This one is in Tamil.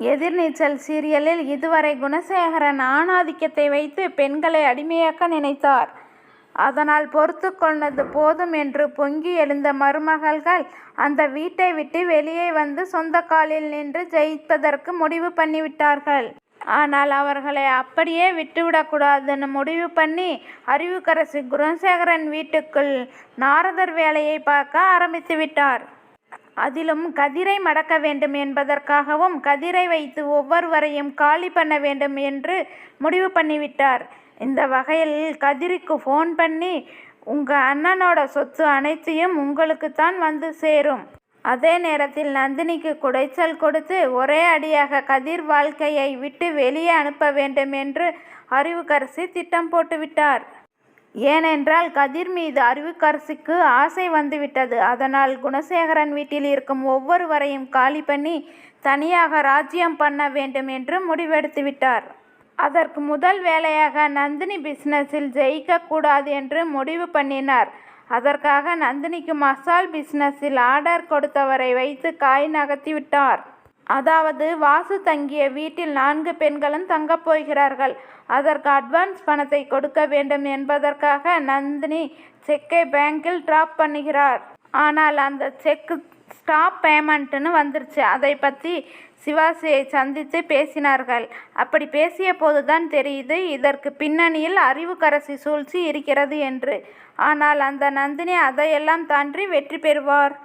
எதிர்நீச்சல் சீரியலில் இதுவரை குணசேகரன் ஆணாதிக்கத்தை வைத்து பெண்களை அடிமையாக்க நினைத்தார். அதனால் பொறுத்து கொண்டது போதும் என்று பொங்கி எழுந்த மருமகள்கள் அந்த வீட்டை விட்டு வெளியே வந்து சொந்த காலில் நின்று ஜெயிப்பதற்கு முடிவு பண்ணிவிட்டார்கள். ஆனால் அவர்களை அப்படியே விட்டுவிடக்கூடாதுன்னு முடிவு பண்ணி அறிவுக்கரசி குணசேகரன் வீட்டுக்குள் நாரதர் வேலையை பார்க்க ஆரம்பித்து விட்டார் அதிலும் கதிரை மடக்க வேண்டும் என்பதற்காகவும் கதிரை வைத்து ஒவ்வொருவரையும் காலி பண்ண வேண்டும் என்று முடிவு பண்ணிவிட்டார். இந்த வகையில் கதிரிக்கு ஃபோன் பண்ணி உங்கள் அண்ணனோட சொத்து அனைத்தையும் உங்களுக்குத்தான் வந்து சேரும். அதே நேரத்தில் நந்தினிக்கு குடைச்சல் கொடுத்து ஒரே அடியாக கதிர் வாழ்க்கையை விட்டு வெளியே அனுப்ப வேண்டும் என்று அறிவுக்கரசி திட்டம் போட்டுவிட்டார். ஏனென்றால் கதிர் மீது அறிவுக்கரசிக்கு ஆசை வந்துவிட்டது. அதனால் குணசேகரன் வீட்டில் இருக்கும் ஒவ்வொருவரையும் காலி பண்ணி தனியாக ராஜ்யம் பண்ண வேண்டும் என்று முடிவெடுத்துவிட்டார். அதற்கு முதல் வேலையாக நந்தினி பிஸ்னஸில் ஜெயிக்கக்கூடாது என்று முடிவு பண்ணினார். அதற்காக நந்தினிக்கு மசால் பிஸ்னஸில் ஆர்டர் கொடுத்தவரை வைத்து காய் நகர்த்திவிட்டார். அதாவது வாசு தங்கிய வீட்டில் நான்கு பெண்களும் தங்கப் போகிறார்கள். அதற்கு அட்வான்ஸ் பணத்தை கொடுக்க வேண்டும் என்பதற்காக நந்தினி செக்கை பேங்கில் டிராப் பண்ணுகிறார். ஆனால் அந்த செக் ஸ்டாப் பேமெண்ட்னு வந்துருச்சு. அதை பற்றி சிவாஜியை சந்தித்து பேசினார்கள். அப்படி பேசிய போதுதான் தெரியுது இதற்கு பின்னணியில் அறிவுக்கரசி சூழ்ச்சி இருக்கிறது என்று. ஆனால் அந்த நந்தினி அதையெல்லாம் தாண்டி வெற்றி பெறுவார்.